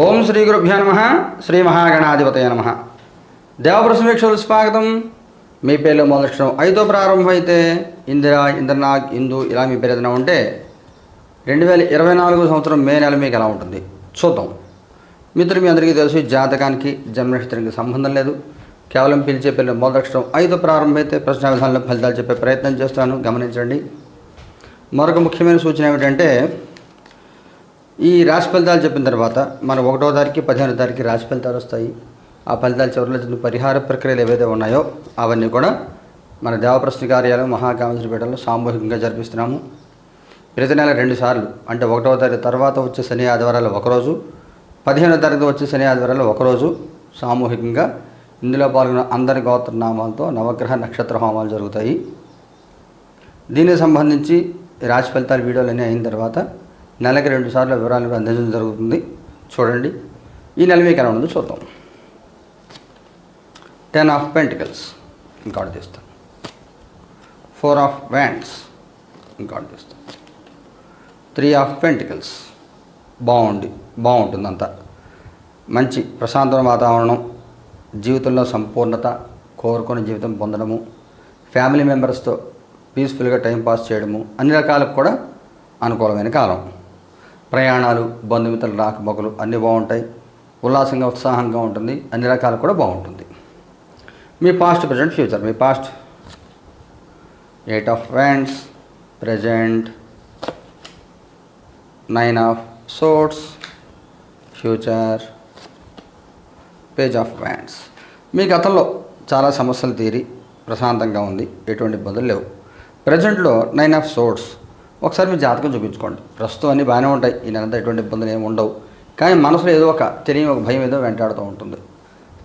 ఓం శ్రీ గురుభ్యో నమ శ్రీ మహాగణాధిపతయ నమ. దేవప్రసం వీక్షలు స్వాగతం. మీ పేర్లు మొదలక్షణం ఐదో ప్రారంభం అయితే ఇందిరా ఇంద్రనాగ్ ఇందు ఇలా మీ పేరు ఏదైనా ఉంటే రెండు వేల ఇరవై నాలుగు సంవత్సరం మే నెల మీకు ఎలా ఉంటుంది? చూద్దాం. మిత్రులు మీ అందరికీ తెలుసు జాతకానికి జన్మనక్షత్రానికి సంబంధం లేదు. కేవలం పిలిచే పిల్లలు మొదలక్షణం ఐదో ప్రారంభమైతే ప్రశ్న విధానంలో ఫలితాలు చెప్పే ప్రయత్నం చేస్తాను. గమనించండి. మరొక ముఖ్యమైన సూచన ఏమిటంటే ఈ రాశి ఫలితాలు చెప్పిన తర్వాత మన ఒకటో తారీఖు పదిహేనో తారీఖు రాశి ఫలితాలు వస్తాయి. ఆ ఫలితాలు చివరిలో పరిహార ప్రక్రియలు ఏవైతే ఉన్నాయో అవన్నీ కూడా మన దేవప్రశ్న కార్యాలయం మహాకామేశ్వరపేటలో సామూహికంగా జరిపిస్తున్నాము. ప్రతి నెల రెండు సార్లు అంటే ఒకటవ తారీఖు తర్వాత వచ్చే శని ఆదివారాలు ఒకరోజు పదిహేనో తారీఖు వచ్చే శని ఆదివారాలు ఒకరోజు సామూహికంగా ఇందులో పాల్గొన్న అందరి గోత్రనామాలతో నవగ్రహ నక్షత్ర హోమాలు జరుగుతాయి. దీనికి సంబంధించి రాశి వీడియోలు వీడియోలన్నీ అయిన తర్వాత నెలకి రెండు సార్లు వివరాలు కూడా అందించడం జరుగుతుంది. చూడండి. ఈ నెల మీకు ఎలా ఉందో చూద్దాం. టెన్ ఆఫ్ పెంటికల్స్ ఇంకా తీస్తాం ఫోర్ ఆఫ్ వ్యాండ్స్ ఇంకోటి తీస్తాం త్రీ ఆఫ్ పెంటికల్స్ బాగుండి బాగుంటుంది అంతా. మంచి ప్రశాంతమైన వాతావరణం. జీవితంలో సంపూర్ణత కోరుకున్న జీవితం పొందడము. ఫ్యామిలీ మెంబర్స్తో పీస్ఫుల్గా టైం పాస్ చేయడము. అన్ని రకాలకు కూడా అనుకూలమైన కాలం. ప్రయాణాలు బంధుమిత్రులు రాకపోకలు అన్నీ బాగుంటాయి. ఉల్లాసంగా ఉత్సాహంగా ఉంటుంది. అన్ని రకాలు కూడా బాగుంటుంది. మీ past present future me past eight of wands present nine of swords future page of wands మీ గతంలో చాలా సమస్యలు తీరి ప్రశాంతంగా ఉంది. ఎటువంటి ఇబ్బందులు లేవు. ప్రజెంట్లో నైన్ ఆఫ్ సోర్ట్స్ ఒకసారి మీ జాతకం చూపించుకోండి. ప్రస్తుతం అన్నీ బాగానే ఉంటాయి. ఈ నెలంతా ఎటువంటి ఇబ్బందులు ఏమి ఉండవు. కానీ మనసులో ఏదో ఒక తెలియని ఒక భయం ఏదో వెంటాడుతూ ఉంటుంది.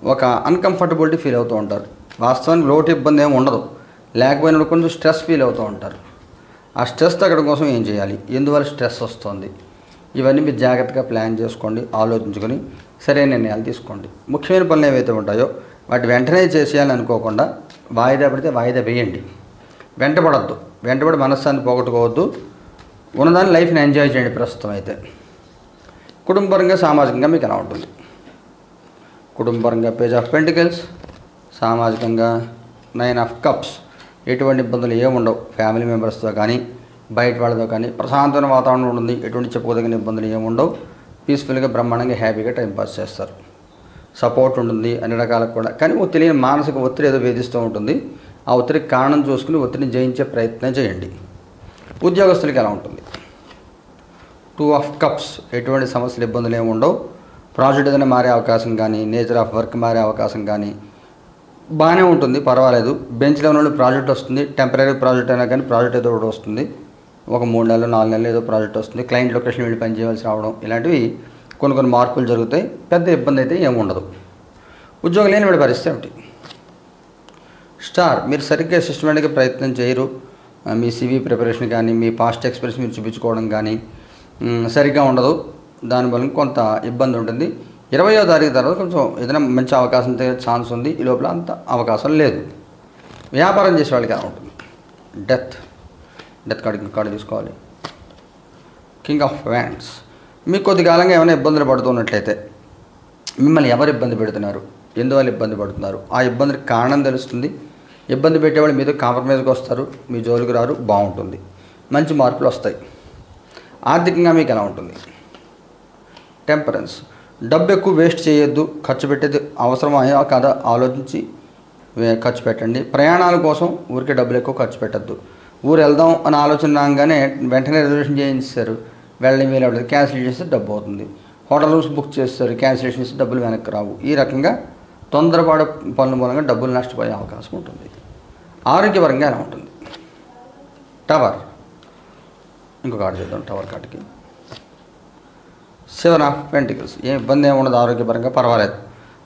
ఒక అన్కంఫర్టబిలిటీ ఫీల్ అవుతూ ఉంటారు. వాస్తవానికి లోటు ఇబ్బంది ఏమి ఉండదు. లేకపోయినప్పుడు కొంచెం స్ట్రెస్ ఫీల్ అవుతూ ఉంటారు. ఆ స్ట్రెస్ తగ్గడం కోసం ఏం చేయాలి? ఎందువల్ల స్ట్రెస్ వస్తుంది? ఇవన్నీ మీరు జాగ్రత్తగా ప్లాన్ చేసుకోండి. ఆలోచించుకొని సరైన నిర్ణయాలు తీసుకోండి. ముఖ్యమైన పనులు ఏవైతే ఉంటాయో వాటి వెంటనే చేసేయాలని అనుకోకుండా వాయిదా పడితే వాయిదా వేయండి. వెంటపడద్దు. వెంటబడి మనశ్శాంతి పోగొట్టుకోవద్దు. ఉన్నదాన్ని లైఫ్ని ఎంజాయ్ చేయండి ప్రస్తుతం అయితే. కుటుంబపరంగా సామాజికంగా మీకు ఎలా ఉంటుంది? కుటుంబపరంగా పేజ్ ఆఫ్ పెంటికల్స్ సామాజికంగా నైన్ ఆఫ్ కప్స్. ఎటువంటి ఇబ్బందులు ఏముండవు ఫ్యామిలీ మెంబర్స్తో కానీ బయట వాళ్ళతో కానీ ప్రశాంతమైన వాతావరణం ఉంటుంది. ఎటువంటి చెప్పుకోదగిన ఇబ్బందులు ఏముండవు పీస్ఫుల్గా బ్రహ్మాండంగా హ్యాపీగా టైంపాస్ చేస్తారు. సపోర్ట్ ఉంటుంది. అన్ని రకాలకు కూడా. కానీ తెలియని మానసిక ఒత్తిడి ఏదో వేధిస్తూ ఉంటుంది. ఆ ఒత్తిడికి కారణం చూసుకుని ఒత్తిడిని జయించే ప్రయత్నం చేయండి. ఉద్యోగస్తులకి ఎలా ఉంటుంది? టూ ఆఫ్ కప్స్ ఎటువంటి సమస్యలు ఇబ్బందులు ఏమి ఉండవు. ప్రాజెక్ట్ ఏదైనా మారే అవకాశం కానీ నేచర్ ఆఫ్ వర్క్ మారే అవకాశం కానీ బాగానే ఉంటుంది పర్వాలేదు. బెంచ్లో ఉన్న నుండి ప్రాజెక్ట్ వస్తుంది టెంపరీ ప్రాజెక్ట్ అయినా కానీ ప్రాజెక్ట్ ఏదో ఒకటి వస్తుంది. ఒక మూడు నెలలు నాలుగు నెలలు ఏదో ప్రాజెక్ట్ వస్తుంది. క్లయింట్ లొకేషన్ వెళ్ళి పని చేయవలసి రావడం ఇలాంటివి కొన్ని కొన్ని మార్పులు జరుగుతాయి. పెద్ద ఇబ్బంది అయితే ఏమి ఉండదు. ఉద్యోగం లేని వాడి పరిస్థితి ఏమిటి? స్టార్ మీరు సరిగ్గా సిస్టమేటిక్గా ప్రయత్నం చేయరు. మీ సివి ప్రిపరేషన్ కానీ మీ పాస్ట్ ఎక్స్పీరియన్స్ మీరు చూపించుకోవడం కానీ సరిగ్గా ఉండదు. దానివల్ల కొంత ఇబ్బంది ఉంటుంది. ఇరవయో తారీఖు తర్వాత కొంచెం ఏదైనా మంచి అవకాశం ఛాన్స్ ఉంది. ఈ లోపల అంత అవకాశం లేదు. వ్యాపారం చేసే వాళ్ళకి ఎలా ఉంటుంది? డెత్ డెత్ కార్డు కార్డు తీసుకోవాలి. కింగ్ ఆఫ్ వ్యాండ్స్ మీకు కొద్ది కాలంగా ఏమైనా ఇబ్బందులు పడుతున్నట్లయితే మిమ్మల్ని ఎవరు ఇబ్బంది పెడుతున్నారు? ఎందువల్ల ఇబ్బంది పడుతున్నారు? ఆ ఇబ్బందికి కారణం తెలుస్తుంది. ఇబ్బంది పెట్టేవాళ్ళు మీతో కాంప్రమైజ్కి వస్తారు. మీ జోలికి రారు. బాగుంటుంది. మంచి మార్పులు వస్తాయి. ఆర్థికంగా మీకు ఎలా ఉంటుంది? టెంపరెన్స్. డబ్బు ఎక్కువ వేస్ట్ చేయొద్దు. ఖర్చు పెట్టేది అవసరమయ్యా కాదా. ఆలోచించి ఖర్చు పెట్టండి. ప్రయాణాల కోసం ఊరికే డబ్బులు ఎక్కువ ఖర్చు పెట్టద్దు. ఊరు వెళ్దాం అని ఆలోచన రాగానే వెంటనే రిజర్వేషన్ చేయించారు వెళ్ళని వీలు క్యాన్సిల్ చేస్తే డబ్బు అవుతుంది హోటల్ రూమ్స్ బుక్ చేస్తారు క్యాన్సిలేషన్ చేస్తే డబ్బులు వెనక్కి రావు. ఈ రకంగా తొందరపాటు పనుల మూలంగా డబ్బులు నష్టపోయే అవకాశం ఉంటుంది. ఆరోగ్యపరంగా ఎలా ఉంటుంది? టవర్. ఇంకొక ఆర్డర్ చేద్దాం టవర్ కార్డుకి. Seven of pentacles. ఏ ఇబ్బంది ఏమి ఉండదు ఆరోగ్యపరంగా పర్వాలేదు.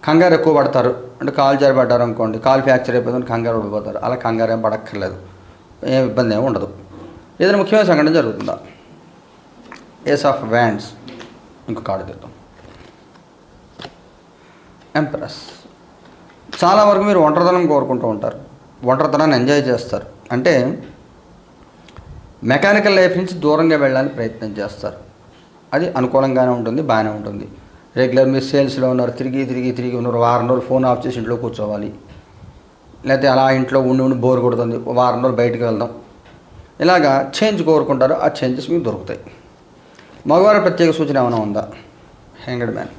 కంగారు ఎక్కువ పడతారు. అంటే కాలు జారిపడ్డారు అనుకోండి కాలు ఫ్రాక్చర్ అయిపోతుంది కంగారు పడిపోతారు. అలా కంగారు ఏం పడక్కర్లేదు. ఏం ఇబ్బంది ఏమి ఉండదు. ఏదైనా ముఖ్యమైన సంఘటన జరుగుతుందా? ఏస్ ఆఫ్ వ్యాండ్స్ ఇంకో ఆర్డర్ చేద్దాం. ఎంప్రెస్. చాలా వరకు మీరు ఒంటరితనం కోరుకుంటూ ఉంటారు. ఒంటరితనాన్ని ఎంజాయ్ చేస్తారు. అంటే మెకానికల్ లైఫ్ నుంచి దూరంగా వెళ్ళడానికి ప్రయత్నం చేస్తారు. అది అనుకూలంగానే ఉంటుంది బాగానే ఉంటుంది. రెగ్యులర్ మీరు సేల్స్లో ఉన్నారు తిరిగి తిరిగి తిరిగి ఉన్నారు వారం రోజులు ఫోన్ ఆఫ్ చేసి ఇంట్లో కూర్చోవాలి. లేకపోతే అలా ఇంట్లో ఉండి ఉండి బోర్ కొడుతుంది వారం రోజులు బయటకు వెళ్దాం. ఇలాగా చేంజ్ కోరుకుంటారు ఆ చేంజెస్ మీకు దొరుకుతాయి. మగవారి ప్రత్యేక సూచన ఏమైనా ఉందా? హ్యాంగడ్ మ్యాన్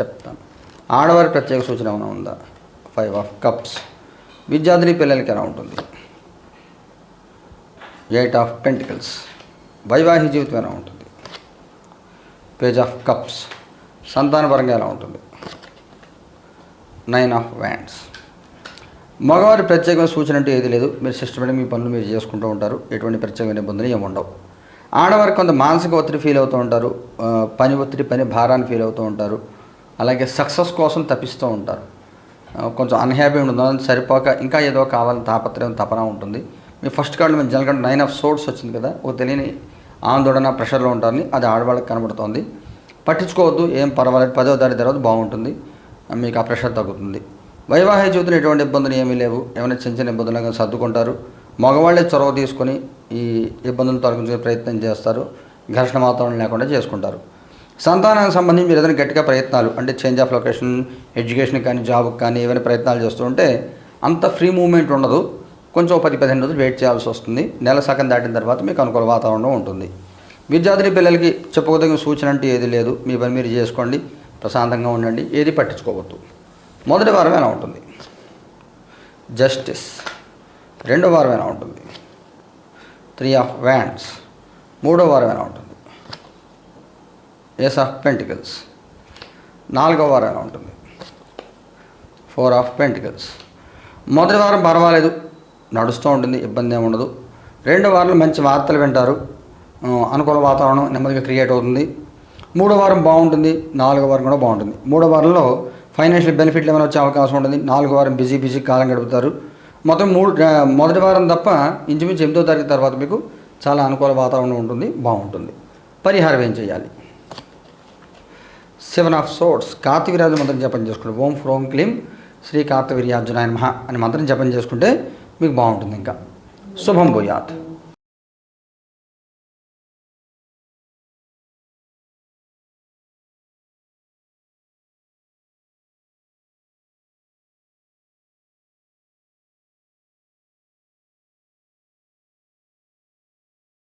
చెప్తాను. ఆడవారి ప్రత్యేక సూచన ఏమైనా ఉందా? Five of cups. విద్యార్థిని పిల్లలకి ఎలా ఉంటుంది? Eight of pentacles. వైవాహిక జీవితం ఎలా ఉంటుంది? Page of cups. సంతానపరంగా ఎలా ఉంటుంది? Nine of wands. మగవారి ప్రత్యేకమైన సూచన అంటే ఏది లేదు. మీరు సిస్టమేటిక్ మీ పనులు మీరు చేసుకుంటూ ఉంటారు. ఎటువంటి ప్రత్యేకమైన ఇబ్బందులు ఏమి ఉండవు. ఆడవారికి కొంత మానసిక ఒత్తిడి ఫీల్ అవుతూ ఉంటారు. పని ఒత్తిడి పని భారాన్ని ఫీల్ అవుతూ ఉంటారు. అలాగే సక్సెస్ కోసం తప్పిస్తూ ఉంటారు. కొంచెం అన్హ్యాపీ ఉంటుంది? సరిపోక ఇంకా ఏదో కావాలని తాపత్రయం తపన ఉంటుంది. మీ ఫస్ట్ కార్డు మీద జనకంటే నైన్ ఆఫ్ సోర్స్ వచ్చింది కదా ఒక తెలియని ఆందోళన ప్రెషర్లో ఉంటారని అది ఆడవాళ్ళకి కనబడుతోంది. పట్టించుకోవద్దు ఏం పర్వాలేదు పదో తారీఖు తర్వాత బాగుంటుంది. మీకు ఆ ప్రెషర్ తగ్గుతుంది. వైవాహిక జీవితంలో ఎటువంటి ఇబ్బందులు ఏమీ లేవు. ఏమైనా చిన్న చిన్న ఇబ్బందులు కానీ సర్దుకుంటారు. మగవాళ్ళే చొరవ తీసుకొని ఈ ఇబ్బందులు తొలగించే ప్రయత్నం చేస్తారు. ఘర్షణ వాతావరణం లేకుండా చేసుకుంటారు. సంతానానికి సంబంధించి మీరు ఏదైనా గట్టిగా ప్రయత్నాలు అంటే చేంజ్ ఆఫ్ లొకేషన్ ఎడ్యుకేషన్ కానీ జాబ్కి కానీ ఏమైనా ప్రయత్నాలు చేస్తుంటే అంత ఫ్రీ మూమెంట్ ఉండదు. కొంచెం పది పదిహేను రోజులు వెయిట్ చేయాల్సి వస్తుంది. నెల సగం దాటిన తర్వాత మీకు అనుకూల వాతావరణం ఉంటుంది. విద్యార్థిని పిల్లలకి చెప్పుకోదగిన సూచన అంటే ఏది లేదు. మీ పని మీరు చేసుకోండి. ప్రశాంతంగా ఉండండి. ఏది పట్టించుకోవద్దు. మొదటి వారం ఎలా ఉంటుంది? జస్టిస్ రెండో వారం ఎలా ఉంటుంది? త్రీ ఆఫ్ వ్యాండ్స్ మూడో వారం ఎలా ఉంటుంది? ఏస్ ఆఫ్ పెంటికల్స్ నాలుగవ వారం ఎలా ఉంటుంది? ఫోర్ ఆఫ్ పెంటికల్స్ మొదటి వారం పర్వాలేదు. నడుస్తూ ఉంటుంది ఇబ్బంది ఏమి ఉండదు. రెండో వారంలో మంచి వార్తలు వింటారు. అనుకూల వాతావరణం నెమ్మదిగా క్రియేట్ అవుతుంది. మూడో వారం బాగుంటుంది. నాలుగో వారం కూడా బాగుంటుంది. మూడో వారంలో ఫైనాన్షియల్ బెనిఫిట్లు ఏమైనా వచ్చే అవకాశం ఉంటుంది. నాలుగో వారం బిజీ బిజీ కాలం గడుపుతారు. మొత్తం మూడు మొదటి వారం తప్ప ఇంచుమించు ఎనిమిదో తారీఖు తర్వాత మీకు చాలా అనుకూల వాతావరణం ఉంటుంది బాగుంటుంది. పరిహారం ఏం చేయాలి? సెవెన్ ఆఫ్ సోర్ట్స్ కార్తవీర్యాజు మంత్రం జపం చేసుకుంటే ఓం ఫ్రోం క్లీం శ్రీ కార్తవీర్యార్జునాయ మహా అని మంత్రం జపం చేసుకుంటే మీకు బాగుంటుంది ఇంకా. శుభం భూయాత్.